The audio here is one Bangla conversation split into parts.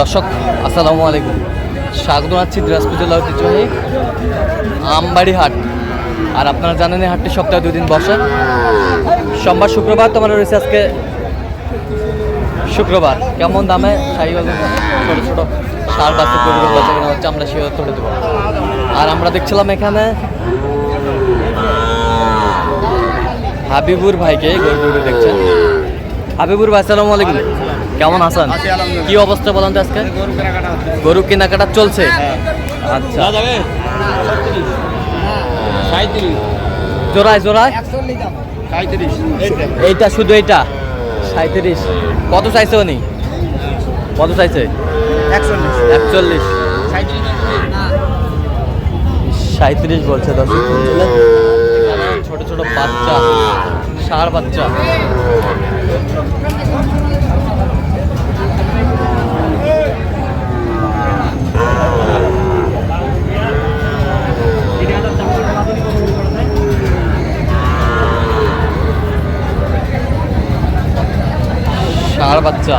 দর্শক, আসসালামু আলাইকুম। স্বাগত আছি দিনাজপুর জেলা ঐতিহ্যবাহী আমবাড়ি হাট আর আপনারা জানেন এই হাটটি সপ্তাহে দুদিন বসে। সোমবার শুক্রবার তোমার রয়েছে আজকে শুক্রবার। কেমন দামে? সাইকেল ছোটো ছোটো সার বাচ্চা বাচ্চা কেনা হচ্ছে, আমরা সে তুলে দেবো। আর আমরা দেখছিলাম এখানে হাবিবুর ভাইকে গরু দেখছেন। হাবিবুর ভাই, আসসালামু আলাইকুম। কেমন আছেন? কি অবস্থা বলেন তো আজকে? গরু কেনাকাটা চলছে? আচ্ছা। জোড়ায় জোড়ায়? এইটা। শুধু এইটা? সাঁত্রিশ কত চাইছে উনি? কত চাইছে? একচল্লিশ। সাঁত্রিশ বলছে দর্শক ছোট ছোট বাচ্চা সার বাচ্চা। ষাঁড় বাচ্চা।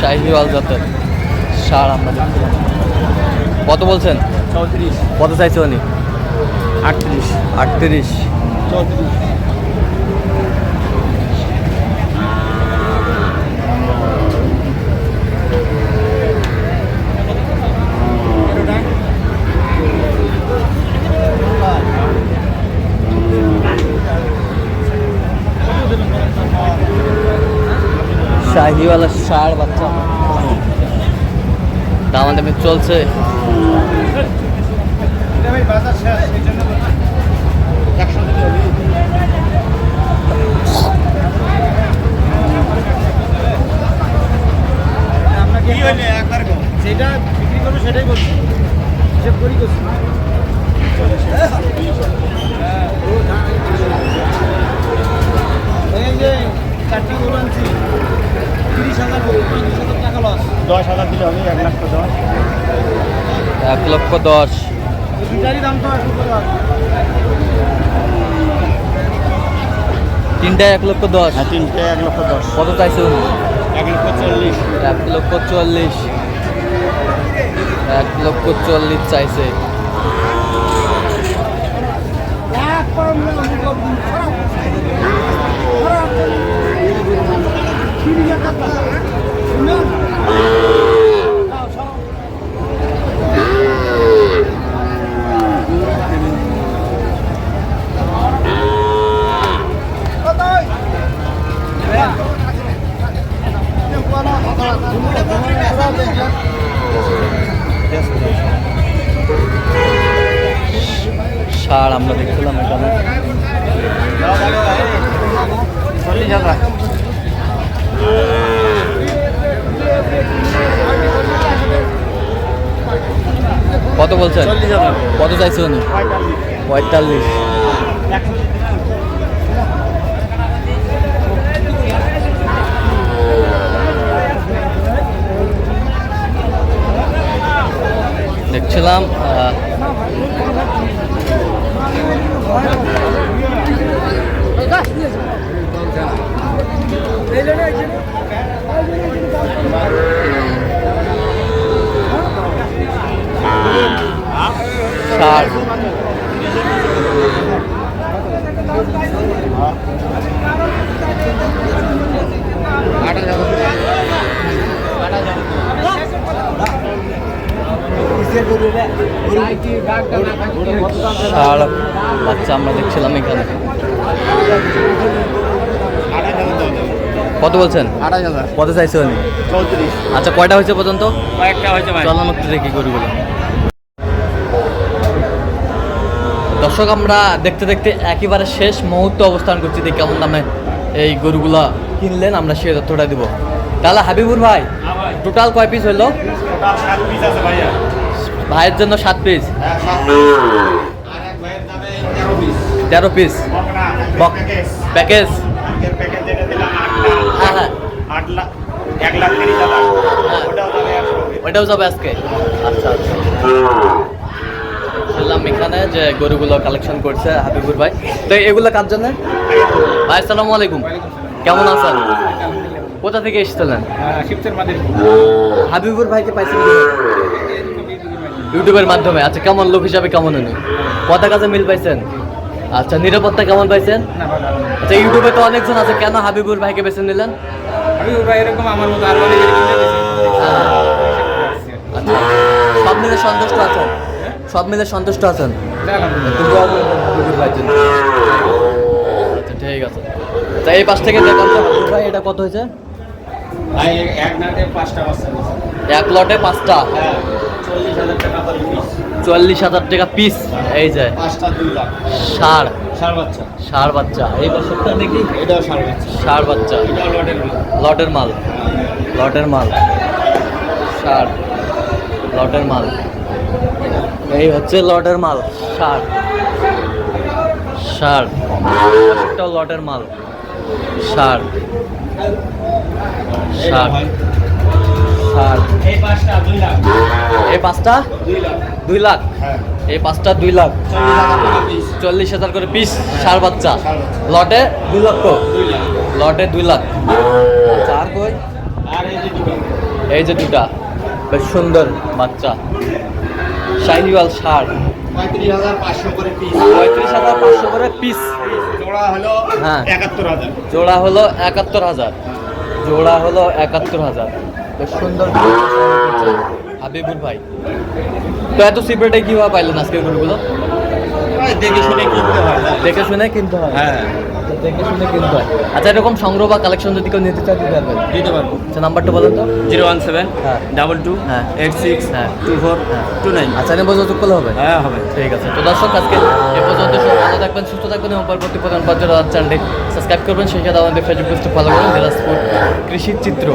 শাহিওয়াল জাতের ষাঁড় আমরা দেখছিলাম কত বলছেন? চৌত্রিশ। কত চাইছে উনি? আটত্রিশ। আটত্রিশ। চৌত্রিশ। শাহিওয়ালা ষাঁড় বাচ্চা। দাম দামে চলছে। যেটা বিক্রি করব সেটাই বলছি হিসেব করি করছি এই যে চারটি গরু দশ হাজার দিলে হবে এক লাখ দশ এক লক্ষ দশ। তিনটায় এক লক্ষ দশ। হ্যাঁ তিনটে এক লক্ষ দশ। কত চাইছে? এক লক্ষ চল্লিশ। এক লক্ষ চল্লিশ। এক লক্ষ চল্লিশ চাইছে। এক ষাঁড় আমরা দেখছিলাম এখানে। চল্লিশ হাজার। কত বলছেন? কত চাইছে উনি পঁয়তাল্লিশ। দেখছিলাম ষাঁড় আট বাচ্চা আমরা দেখছিলাম এখানে। কত বলছেন? হাজার। কত চাইছে উনি? চৌত্রিশ। আচ্ছা কয়টা হয়েছে পর্যন্ত? কয়েকটা হয়েছে ভাই। চল দেখি গরুগুলো। দর্শক, আমরা দেখতে দেখতে একেবারে শেষ মুহূর্তে অবস্থান করছি। দেখি কেমন দামে এই গরুগুলা কিনলেন, আমরা সে তথ্যটা দিব। তাহলে হাবিবুর ভাই টোটাল কয় পিস হইল? ভাইয়ের জন্য সাত পিস তেরো পিস প্যাকেজ হ্যাঁ হ্যাঁ। ওইটাও যাবে আজকে। আচ্ছা আচ্ছা। শুনলাম এখানে যে গরুগুলো কালেকশন করছে হাবিবুর ভাই। তো এগুলো কার জন্য? ভাই আসসালামু আলাইকুম। কেমন আছেন? কোথা থেকে এসেছিলেন? হাবিবুর ভাইকে পাইছেন ইউটিউবের মাধ্যমে। আচ্ছা কেমন লোক হিসাবে কেমন উনি? কথা কাজে মিল পাইছেন? আচ্ছা নিরাপত্তা কেমন পাইছেন? আচ্ছা ইউটিউবে তো অনেকজন আছে। কেন হাবিবুর ভাইকে বেছে নিলেন? আমি ভাই এরকম আমার মতো আরও অনেক আচ্ছা সব মিলে সন্তুষ্ট আছেন? সব মিলে সন্তুষ্ট আছেন। আচ্ছা ঠিক আছে। তা এই পাশ থেকে ভাই এটা কত হয়েছে? এক লটে পাঁচটা? হ্যাঁ চল্লিশ হাজার টাকা পিস পিস এই যে। ষাঁড় ষাট বাচ্চা। ষাঁড় বাচ্চা। এই বছরটা দেখি। এটাও ষাট বাচ্চা। ষাঁড় বাচ্চা। লটের মাল। লটের মাল। ষাঁড় লটের মাল। এই হচ্ছে লটের মাল ষাঁড় ষাঁড় একটাও লটের মাল। সার। ষাঁড় ষাঁড় এই পাঁচটা? দুই লাখ। এই পাঁচটা দুই লাখ। চল্লিশ হাজার করে পিস ষাঁড় বাচ্চা। লটে দুই লক্ষ। লটে দুই লাখ। চার কই? এই যে দুটা। বেশ সুন্দর বাচ্চা। শাইনিওয়াল সার। পঁয়ত্রিশ হাজার পাঁচশো করে পিস পঁয়ত্রিশ হাজার পাঁচশো করে পিস জোড়া হলো হ্যাঁ। একাত্তর হাজার। জোড়া হলো একাত্তর হাজার। জোড়া হলো একাত্তর হাজার। বেশ সুন্দর হাবিবুর ভাই। তো এত সিপ্রেটে কীভাবে পাইলেন আজকে গরুগুলো? দেখে শুনে কিনতে হয়। দেখে শুনে কিনতে হয়? হ্যাঁ। দেখে শুনে কিনতে হয়। আচ্ছা এরকম সংগ্রহ বা কালেকশন যদি কেউ নিতে চায় দিতে পারবেন দিতে পারব। আচ্ছা নাম্বারটা বলেন তো। জিরো ওয়ান সেভেন হ্যাঁ। ডাবল টু হ্যাঁ। এইট সিক্স হ্যাঁ। টু ফোর হ্যাঁ। Two nine. আচ্ছা এনে যোগাযোগ করলে হবে? হ্যাঁ হবে। ঠিক আছে। তো দর্শক আজকে এ পর্যন্ত ভালো থাকবেন সুস্থ থাকবেন এবং পরবর্তী প্রধান পর্যায়ে চ্যানেলটি সাবস্ক্রাইব করবেন। সেই সাথে আমাদের ফেসবুক পেজটি ফলো দিনাজপুর কৃষি চিত্র।